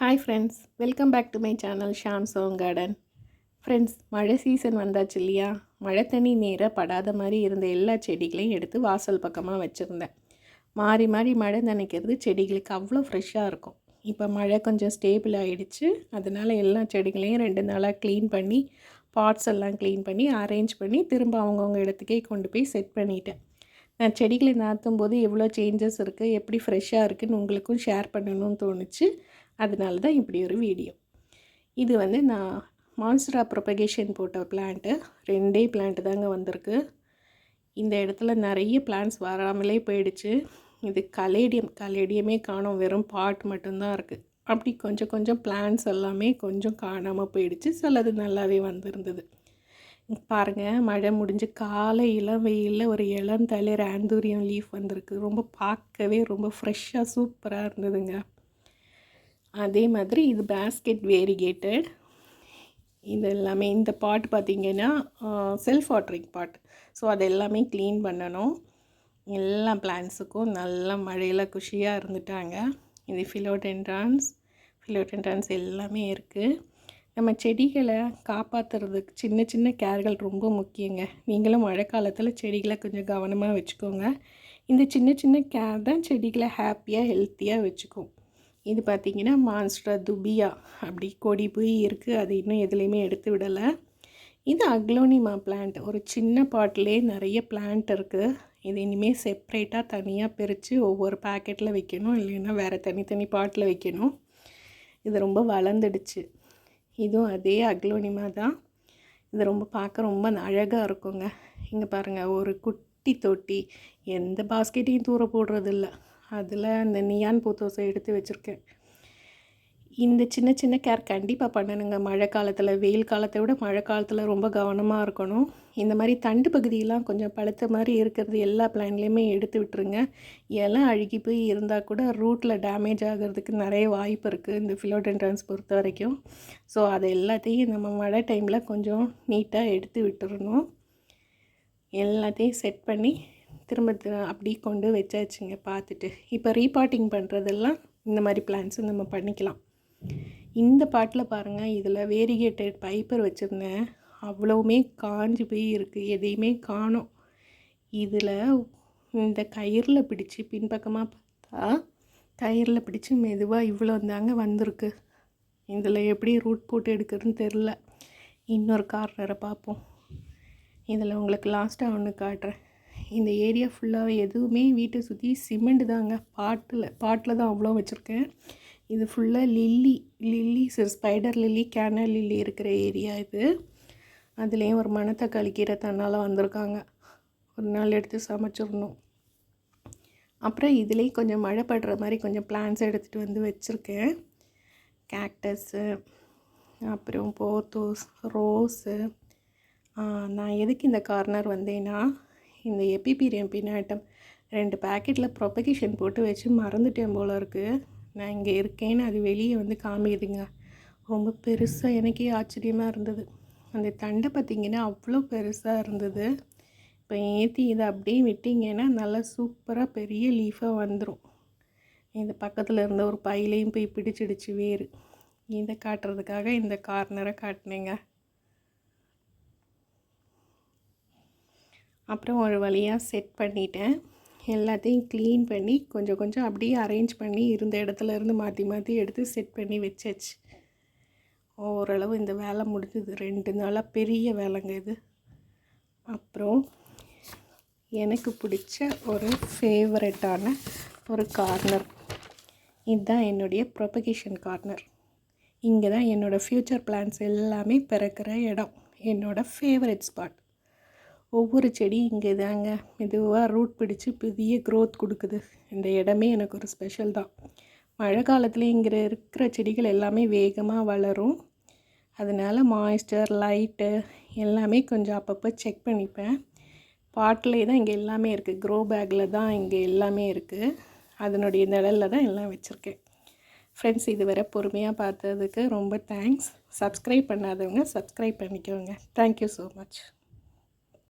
Hi friends welcome back to my channel Sham சோங் garden friends மழை season வந்தாச்சு இல்லையா? மழை தண்ணி நேராக படாத மாதிரி இருந்த எல்லா செடிகளையும் எடுத்து வாசல் பக்கமாக வச்சுருந்தேன். மாறி மாறி மழை நினைக்கிறது செடிகளுக்கு அவ்வளோ ஃப்ரெஷ்ஷாக இருக்கும். இப்போ மழை கொஞ்சம் ஸ்டேபிள் ஆகிடுச்சு அதனால் எல்லா செடிகளையும் ரெண்டு நாளாக க்ளீன் பண்ணி பாட்ஸ் எல்லாம் க்ளீன் பண்ணி அரேஞ்ச் பண்ணி திரும்ப அவங்கவுங்க இடத்துக்கே கொண்டு போய் செட் பண்ணிட்டேன். நான் செடிகளை நாற்றும் போது எவ்வளோ சேஞ்சஸ் இருக்குது எப்படி ஃப்ரெஷ்ஷாக இருக்குதுன்னு உங்களுக்கும் ஷேர் பண்ணணும்னு தோணுச்சு. அதனால தான் இப்படி ஒரு வீடியோ இது வந்து நான் மான்ஸ்டரா ப்ரொபகேஷன் போட்ட பிளான்ட்டு ரெண்டே பிளான்ட்டு தாங்க வந்திருக்கு. இந்த இடத்துல நிறைய பிளான்ஸ் வராமலே போயிடுச்சு. இது கலேடியம் கலேடியமே காணும். வெறும் பாட் மட்டும்தான் இருக்குது அப்படி கொஞ்சம் கொஞ்சம் பிளான்ஸ் எல்லாமே கொஞ்சம் காணாமல் போயிடுச்சு. சிலது நல்லாவே வந்திருந்தது. பாருங்கள் மழை முடிஞ்சு காலை இளம் வெயிலில் ஒரு இளம் தளிர் ஆந்தூரியம் லீஃப் வந்திருக்கு. ரொம்ப பார்க்கவே ரொம்ப ஃப்ரெஷ்ஷாக சூப்பராக இருந்ததுங்க. அதே மாதிரி இது பேஸ்கெட் வேரிகேட்டட் இது எல்லாமே இந்த பாட் பார்த்திங்கன்னா செல்ஃப் வாட்டரிங் பாட் ஸோ அது எல்லாமே க்ளீன் பண்ணணும். எல்லா பிளான்ஸுக்கும் நல்லா மழையில் குஷியாக இருந்துட்டாங்க. இது ஃபிலோடென்ட்ரான்ஸ் ஃபிலோடென்ட்ரான்ஸ் எல்லாமே இருக்குது நம்ம செடிகளை காப்பாற்றுறதுக்கு சின்ன சின்ன கேர்கள் ரொம்ப முக்கியங்க. நீங்களும் மழை காலத்தில் செடிகளை கொஞ்சம் கவனமாக வச்சுக்கோங்க. இந்த சின்ன சின்ன கேர் தான் செடிகளை ஹாப்பியாக ஹெல்த்தியாக வச்சுக்கும். இது பார்த்திங்கன்னா மான்ஸ்டர் துபியா அப்படி கொடி போய் இருக்குது அது இன்னும் எதுலேயுமே எடுத்து விடலை. இது அக்லோனிமா பிளான்ட் ஒரு சின்ன பாட்டிலே நிறைய பிளான்ட் இருக்குது இது இனிமேல் செப்ரேட்டாக தனியாக பிரித்து ஒவ்வொரு பேக்கெட்டில் வைக்கணும். இல்லைன்னா வேறு தனித்தனி பாட்டில் வைக்கணும். இது ரொம்ப வளர்ந்துடுச்சு. இதுவும் அதே அக்லோனிமா தான். இது ரொம்ப பார்க்க ரொம்ப அழகாக இருக்குங்க. இங்கே பாருங்கள் ஒரு குட்டி தொட்டி. எந்த பாஸ்கெட்டையும் தூர போடுறதில்ல. அதில் அந்த நியான் பூத்தோசை எடுத்து வச்சுருக்கேன். இந்த சின்ன சின்ன கேர் கண்டிப்பாக பண்ணணுங்க. மழை காலத்தில் வெயில் காலத்தை விட மழை காலத்தில் ரொம்ப கவனமாக இருக்கணும். இந்த மாதிரி தண்டு பகுதியெலாம் கொஞ்சம் பழுத்த மாதிரி இருக்கிறது எல்லா பிளான்லேயுமே எடுத்து விட்டுருங்க. எல்லாம் அழுகி போய் இருந்தால் கூட ரூட்டில் டேமேஜ் ஆகிறதுக்கு நிறைய வாய்ப்பு இருக்குது இந்த ஃபிலோடென்ட்ரன்ஸ் பொறுத்த வரைக்கும். ஸோ அதை எல்லாத்தையும் நம்ம மழை டைமில் கொஞ்சம் நீட்டாக எடுத்து விட்டுறணும். எல்லாத்தையும் செட் பண்ணி திரும்ப அப்படி கொண்டு வச்சாச்சுங்க பார்த்துட்டு. இப்போ ரீபாட்டிங் பண்ணுறதெல்லாம் இந்த மாதிரி பிளான்ஸும் நம்ம பண்ணிக்கலாம். இந்த பாட்டில் பாருங்கள் இதில் வேரிகேட்டட் பைப்பர் வச்சுருந்தேன். அவ்வளவுமே காஞ்சி போய் இருக்குது எதையுமே காணும். இதில் இந்த கயிறில் பிடிச்சி பின்பக்கமாக பார்த்தா கயிறில் பிடிச்சி மெதுவாக இவ்வளோ தாங்க வந்திருக்கு. இதில் எப்படி ரூட் போட்டு எடுக்கிறதுன்னு தெரில இன்னொரு கார்னரை பார்ப்போம். இதில் உங்களுக்கு லாஸ்ட்டாக ஒன்று காட்டுறேன். இந்த ஏரியா ஃபுல்லாக எதுவுமே வீட்டை சுற்றி சிமெண்ட் தாங்க. பாட்டில் பாட்டில் தான் அவ்வளோ வச்சுருக்கேன். இது ஃபுல்லாக lily lily spider lily canna lily இருக்கிற ஏரியா இது. அதுலேயும் ஒரு மணத்தக்காளி கீரை தன்னால் வந்திருக்காங்க. ஒரு நாள் எடுத்து சமைச்சிடணும். அப்புறம் இதுலேயும் கொஞ்சம் மழை படுற மாதிரி கொஞ்சம் பிளான்ஸ் எடுத்துகிட்டு வந்து வச்சுருக்கேன். கேக்டஸ்ஸு அப்புறம் போத்தோஸ் ரோஸு நான் எதுக்கு இந்த கார்னர் வந்தேன்னா இந்த எபிபீரியம் பின்னாட்டம் ரெண்டு பேக்கெட்டில் ப்ரொபகேஷன் போட்டு வச்சு மறந்துட்டேன் போல் இருக்குது நான் இங்கே இருக்கேன்னு அது வெளியே வந்து காமிக்குதுங்க. ரொம்ப பெருசாக எனக்கே ஆச்சரியமாக இருந்தது. அந்த தண்டை பார்த்திங்கன்னா அவ்வளோ பெருசாக இருந்தது. இப்போ ஏற்றி இதை அப்படியே விட்டிங்கன்னா நல்லா சூப்பராக பெரிய லீஃபாக வந்துடும் இந்த பக்கத்தில் இருந்த ஒரு பையிலையும் போய் பிடிச்சிடுச்சு வேறு. இதை காட்டுறதுக்காக இந்த கார்னரை காட்டினேங்க. அப்புறம் ஒரு வழியாக செட் பண்ணிட்டேன். எல்லாத்தையும் க்ளீன் பண்ணி கொஞ்சம் கொஞ்சம் அப்படியே அரேஞ்ச் பண்ணி இருந்த இடத்துல இருந்து மாற்றி மாற்றி எடுத்து செட் பண்ணி வச்சாச்சு. ஓரளவு இந்த வேலை முடிஞ்சது. ரெண்டு நாளாக பெரிய வேலைங்க இது. அப்புறம் எனக்கு பிடிச்ச ஒரு ஃபேவரட்டான ஒரு கார்னர் இதுதான் என்னுடைய ப்ரொபகேஷன் கார்னர் இங்கே தான் என்னோடய ஃப்யூச்சர் பிளான்ஸ் எல்லாமே பிறக்கிற இடம். என்னோடய ஃபேவரட் ஸ்பாட் ஒவ்வொரு செடி இங்கே தாங்க. மெதுவாக ரூட் பிடிச்சி பெரிய க்ரோத் கொடுக்குது. இந்த இடமே எனக்கு ஒரு ஸ்பெஷல் தான். மழை காலத்தில் இங்கே இருக்கிற செடிகள் எல்லாமே வேகமாக வளரும். அதனால் மாய்ஸ்டர் லைட்டு எல்லாமே கொஞ்சம் அப்பப்போ செக் பண்ணிப்பேன். பாட்டிலே தான் இங்கே எல்லாமே இருக்குது க்ரோ பேக்கில் தான் இங்கே எல்லாமே இருக்குது அதனுடைய நிழலில் தான் எல்லாம் வச்சுருக்கேன். ஃப்ரெண்ட்ஸ் இதுவரை பொறுமையாக பார்த்ததுக்கு ரொம்ப தேங்க்ஸ் சப்ஸ்கிரைப் பண்ணாதவங்க சப்ஸ்கிரைப் பண்ணிக்கோங்க. Thank you so much